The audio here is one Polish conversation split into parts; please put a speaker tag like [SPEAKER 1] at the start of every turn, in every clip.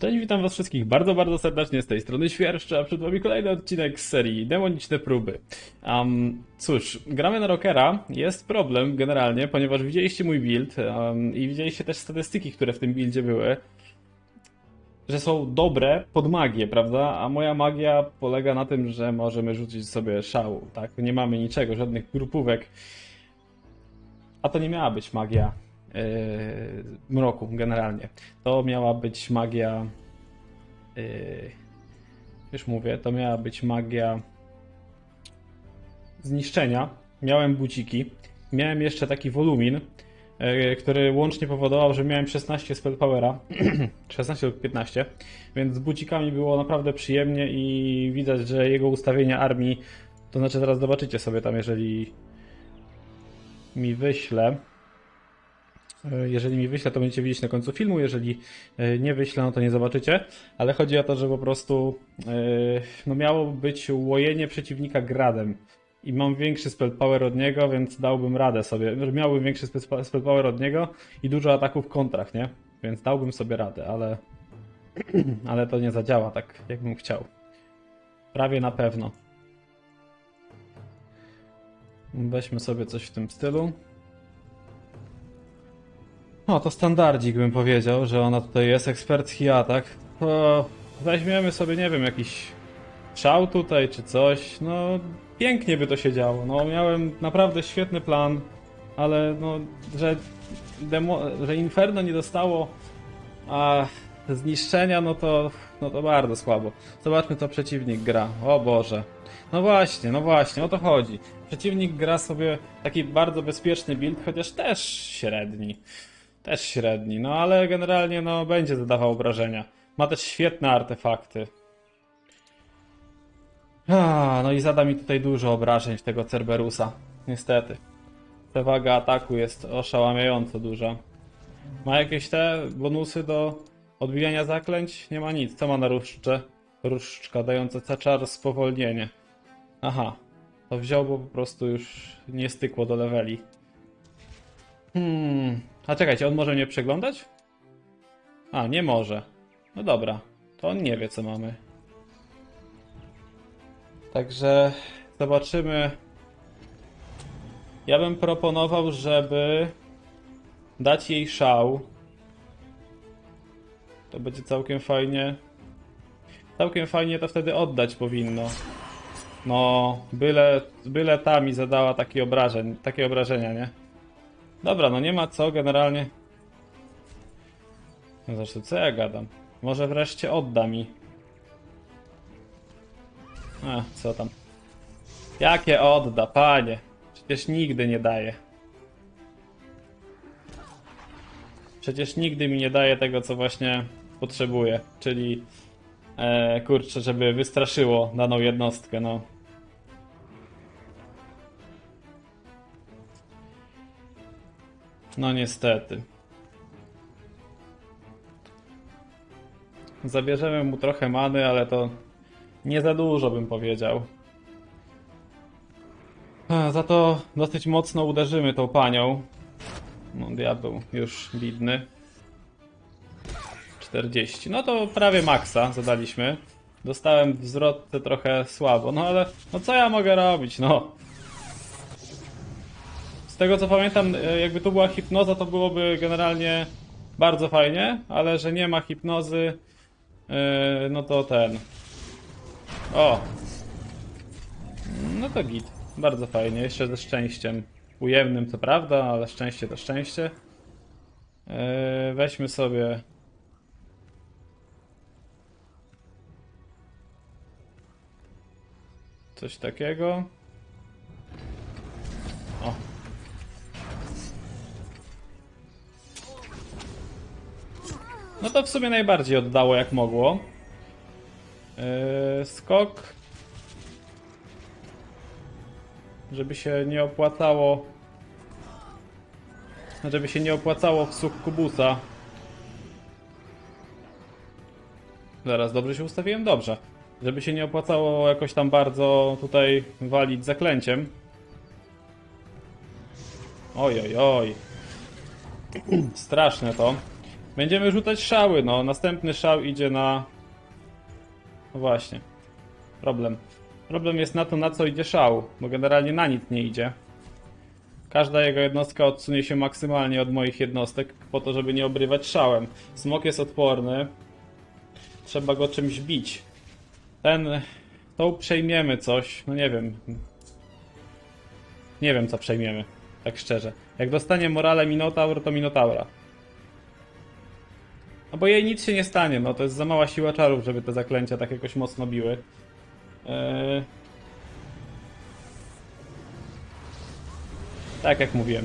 [SPEAKER 1] Cześć, witam was wszystkich bardzo, bardzo serdecznie z tej strony Świerszcza, a przed wami kolejny odcinek z serii Demoniczne Próby. Um, cóż, gramy na Rockera, jest problem generalnie, ponieważ widzieliście mój build um, i widzieliście też statystyki, które w tym buildzie były, że są dobre pod magię, prawda? A moja magia polega na tym, że możemy rzucić sobie szału, tak? Nie mamy niczego, żadnych grupówek. A to nie miała być magia mroku generalnie. To miała być magia. Yy, już mówię, to miała być magia zniszczenia. Miałem buciki. Miałem jeszcze taki wolumin, yy, który łącznie powodował, że miałem 16 spell powera. 16 lub 15. Więc z bucikami było naprawdę przyjemnie i widać, że jego ustawienie armii. To znaczy, zaraz zobaczycie sobie tam, jeżeli mi wyśle. E, Jeżeli mi wyśle, to będziecie widzieć na końcu filmu. Jeżeli e, nie wyśle, no to nie zobaczycie. Ale chodzi o to, że po prostu e, no miało być łojenie przeciwnika gradem. I mam większy spell power od niego, więc dałbym radę sobie. Miałbym większy spe- spell power od niego i dużo ataków kontrach, nie? Więc dałbym sobie radę, ale. ale to nie zadziała tak, jakbym chciał. Prawie na pewno. Weźmy sobie coś w tym stylu. No, to standardzik bym powiedział, że ona tutaj jest, ekspercki atak. To weźmiemy sobie, nie wiem, jakiś szał tutaj czy coś. No, pięknie by to się działo. No, miałem naprawdę świetny plan, ale no, że, demo, że Inferno nie dostało a zniszczenia, no to, no to bardzo słabo. Zobaczmy, co przeciwnik gra. O Boże. No właśnie, no właśnie, o to chodzi. Przeciwnik gra sobie taki bardzo bezpieczny build, chociaż też średni. Też średni, no ale generalnie no będzie zadawał obrażenia. Ma też świetne artefakty. A, no i zada mi tutaj dużo obrażeń w tego Cerberusa. Niestety. Przewaga ataku jest oszałamiająco duża. Ma jakieś te bonusy do odbijania zaklęć? Nie ma nic. Co ma na różdżce? Różdżka dająca caczar spowolnienie. Aha. To wziął, bo po prostu już nie stykło do leveli. Hmm. A czekajcie, on może mnie przeglądać? A, nie może. No dobra. To on nie wie, co mamy. Także zobaczymy. Ja bym proponował, żeby dać jej szał. To będzie całkiem fajnie. Całkiem fajnie to wtedy oddać powinno. No, byle, byle ta mi zadała takie obrażeń, takie obrażenia, nie? Dobra, no nie ma co generalnie. No zresztą co ja gadam? Może wreszcie odda mi. A, co tam? Jakie odda, panie? Przecież nigdy nie daje. Przecież nigdy mi nie daje tego, co właśnie potrzebuję, czyli e, kurczę, żeby wystraszyło daną jednostkę, no. No niestety. Zabierzemy mu trochę many, ale to nie za dużo bym powiedział. Za to dosyć mocno uderzymy tą panią. No, diabeł już bidny. 40. No to prawie maksa zadaliśmy. Dostałem w trochę słabo, no ale no co ja mogę robić, no. Tego co pamiętam, e, jakby tu była hipnoza, to byłoby generalnie bardzo fajnie, ale że nie ma hipnozy, e, no to ten. O! No to git. Bardzo fajnie, jeszcze ze szczęściem. Ujemnym co prawda, ale szczęście to szczęście. E, weźmy sobie. Coś takiego. O. No to w sumie najbardziej oddało jak mogło. Yy, skok. Żeby się nie opłacało. Żeby się nie opłacało w kubusa. Zaraz, dobrze się ustawiłem? Dobrze. Żeby się nie opłacało jakoś tam bardzo tutaj walić zaklęciem. Oj, oj, oj. Straszne to. Będziemy rzucać szały, no. Następny szał idzie na... No właśnie. Problem. Problem jest na to, na co idzie szał, bo generalnie na nic nie idzie. Każda jego jednostka odsunie się maksymalnie od moich jednostek, po to, żeby nie obrywać szałem. Smok jest odporny. Trzeba go czymś bić. Ten... To przejmiemy coś, no nie wiem. Nie wiem, co przejmiemy, tak szczerze. Jak dostanie morale Minotaur, to Minotaura. No bo jej nic się nie stanie, no to jest za mała siła czarów, żeby te zaklęcia tak jakoś mocno biły. Eee... Tak jak mówiłem.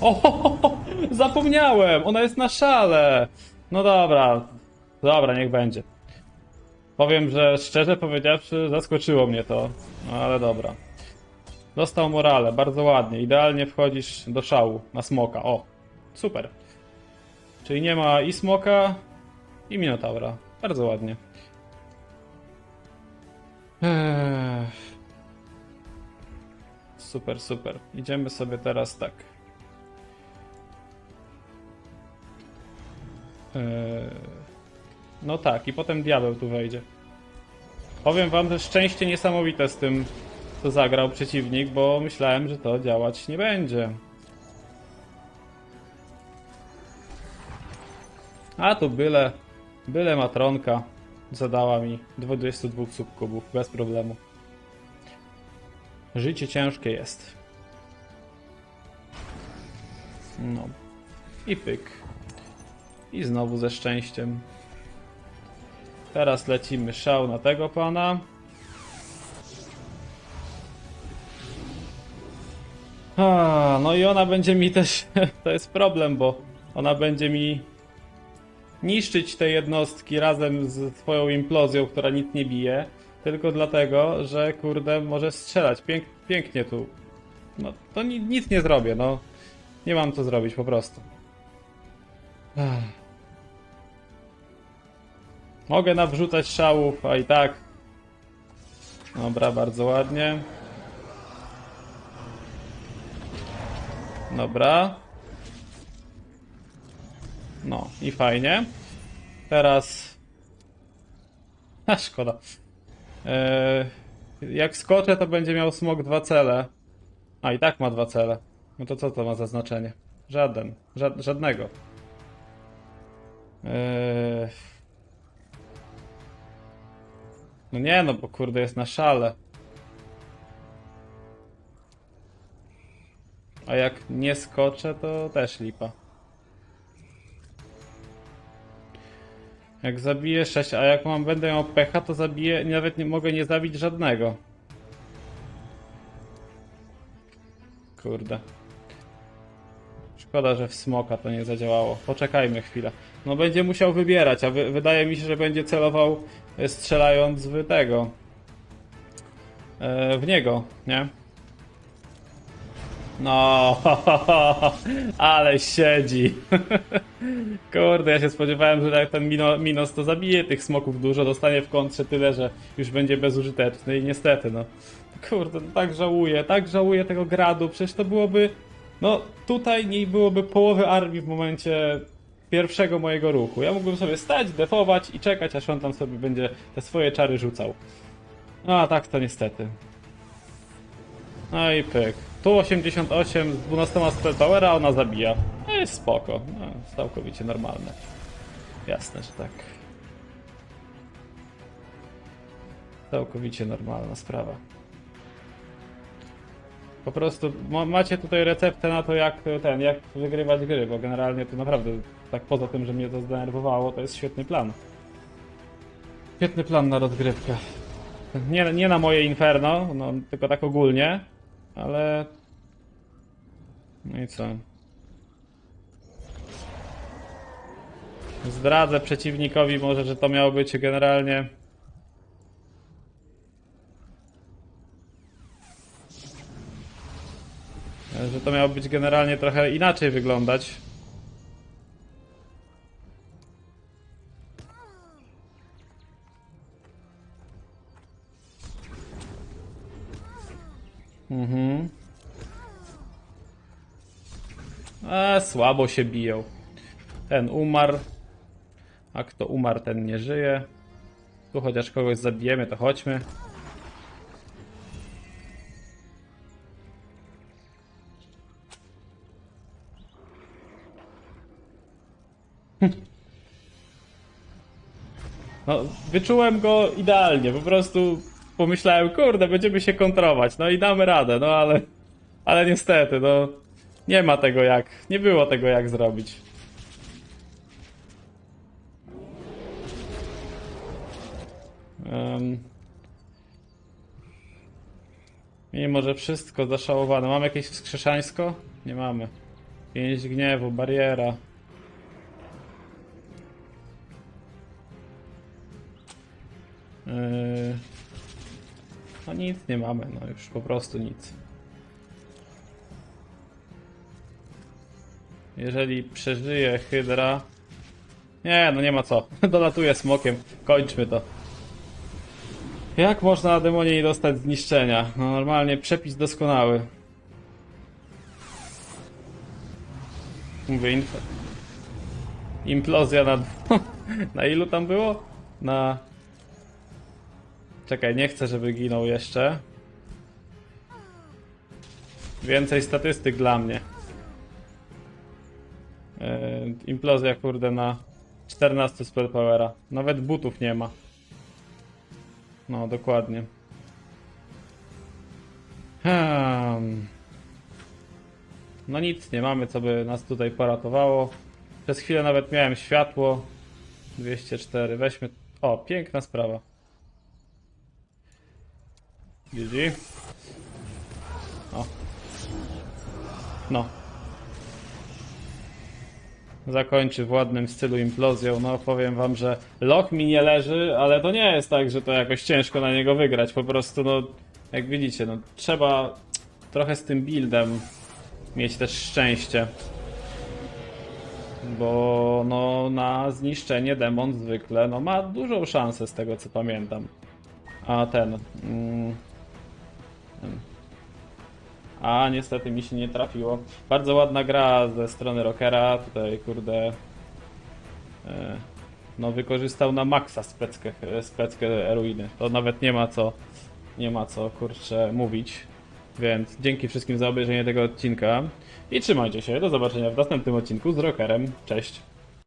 [SPEAKER 1] O, zapomniałem! Ona jest na szale! No dobra, dobra, niech będzie. Powiem, że szczerze powiedziawszy, zaskoczyło mnie to, no ale dobra. Dostał morale, bardzo ładnie. Idealnie wchodzisz do szału na smoka. O, super. Czyli nie ma i smoka, i minotaura. Bardzo ładnie. Ech. Super, super. Idziemy sobie teraz tak. Eee, No tak, i potem diabeł tu wejdzie. Powiem wam, że szczęście niesamowite z tym, co zagrał przeciwnik, bo myślałem, że to działać nie będzie. A tu byle, byle matronka zadała mi 22 subkubów bez problemu. Życie ciężkie jest. No. I pyk. I znowu ze szczęściem. Teraz lecimy szał na tego pana. A, no i ona będzie mi też. To jest problem, bo ona będzie mi niszczyć te jednostki razem z twoją implozją, która nic nie bije. Tylko dlatego, że kurde może strzelać. Pięk, pięknie tu. No to ni nic nie zrobię, no. Nie mam co zrobić po prostu. Ech. Mogę nawrzucać szałów, a i tak. Dobra, bardzo ładnie. Dobra. No i fajnie. Teraz. A szkoda. Eee, jak skoczę, to będzie miał smok dwa cele. A i tak ma dwa cele. No to co to ma za znaczenie? Żaden. Ża żadnego. Eee... No nie, no bo kurde jest na szale. A jak nie skoczę, to też lipa. Jak zabiję 6, a jak mam będę miał pecha, to zabiję, nawet nie mogę nie zabić żadnego. Kurde. Szkoda, że w smoka to nie zadziałało. Poczekajmy chwilę. No będzie musiał wybierać, a wy, wydaje mi się, że będzie celował e, strzelając w tego. E, w niego, nie? No, ale siedzi. Kurde, ja się spodziewałem, że jak ten Mino, Minos to zabije tych smoków dużo, dostanie w kontrze tyle, że już będzie bezużyteczny i niestety, no. Kurde, no tak żałuję, tak żałuję tego gradu, przecież to byłoby... No, tutaj nie byłoby połowy armii w momencie pierwszego mojego ruchu. Ja mógłbym sobie stać, defować i czekać, aż on tam sobie będzie te swoje czary rzucał. No, a tak to niestety. No i pyk. Tu 88 z 12 spell powera, ona zabija. No jest spoko. No, całkowicie normalne. Jasne, że tak. Całkowicie normalna sprawa. Po prostu ma, macie tutaj receptę na to, jak ten, jak wygrywać gry, bo generalnie to naprawdę, tak poza tym, że mnie to zdenerwowało, to jest świetny plan. Świetny plan na rozgrywkę. Nie, nie na moje inferno, no, tylko tak ogólnie, ale. No i co? Zdradzę przeciwnikowi może, że to miało być generalnie. Że to miało być generalnie trochę inaczej wyglądać. Mhm. A, słabo się biją. Ten umarł. A kto umarł, ten nie żyje. Tu chociaż kogoś zabijemy, to chodźmy. No, wyczułem go idealnie, po prostu pomyślałem, kurde, będziemy się kontrować, no i damy radę, no ale, ale niestety, no, nie ma tego jak, nie było tego jak zrobić. Um, mimo, że wszystko zaszałowane. Mamy jakieś wskrzeszańsko? Nie mamy. Pięść gniewu, bariera. Yy... No nic nie mamy, no już po prostu nic. Jeżeli przeżyje Hydra... Nie, no nie ma co. Dolatuje smokiem. Kończmy to. Jak można na demonie nie dostać zniszczenia? No normalnie przepis doskonały. Mówię inf... Implozja na... na ilu tam było? Na... Czekaj, nie chcę, żeby ginął jeszcze. Więcej statystyk dla mnie. Yy, implozja kurde na 14 spell powera. Nawet butów nie ma. No, dokładnie. Hmm. No nic, nie mamy, co by nas tutaj poratowało. Przez chwilę nawet miałem światło. 204, weźmy... O, piękna sprawa. GG. O. No. Zakończy w ładnym stylu implozją. No powiem wam, że loch mi nie leży, ale to nie jest tak, że to jakoś ciężko na niego wygrać. Po prostu, no, jak widzicie, no trzeba trochę z tym buildem mieć też szczęście. Bo no na zniszczenie demon zwykle no ma dużą szansę z tego co pamiętam. A ten. Mm. A niestety mi się nie trafiło. Bardzo ładna gra ze strony Rockera. Tutaj kurde. E, no wykorzystał na maksa speckę, ruiny. To nawet nie ma co. Nie ma co kurczę mówić. Więc dzięki wszystkim za obejrzenie tego odcinka. I trzymajcie się. Do zobaczenia w następnym odcinku z Rockerem. Cześć.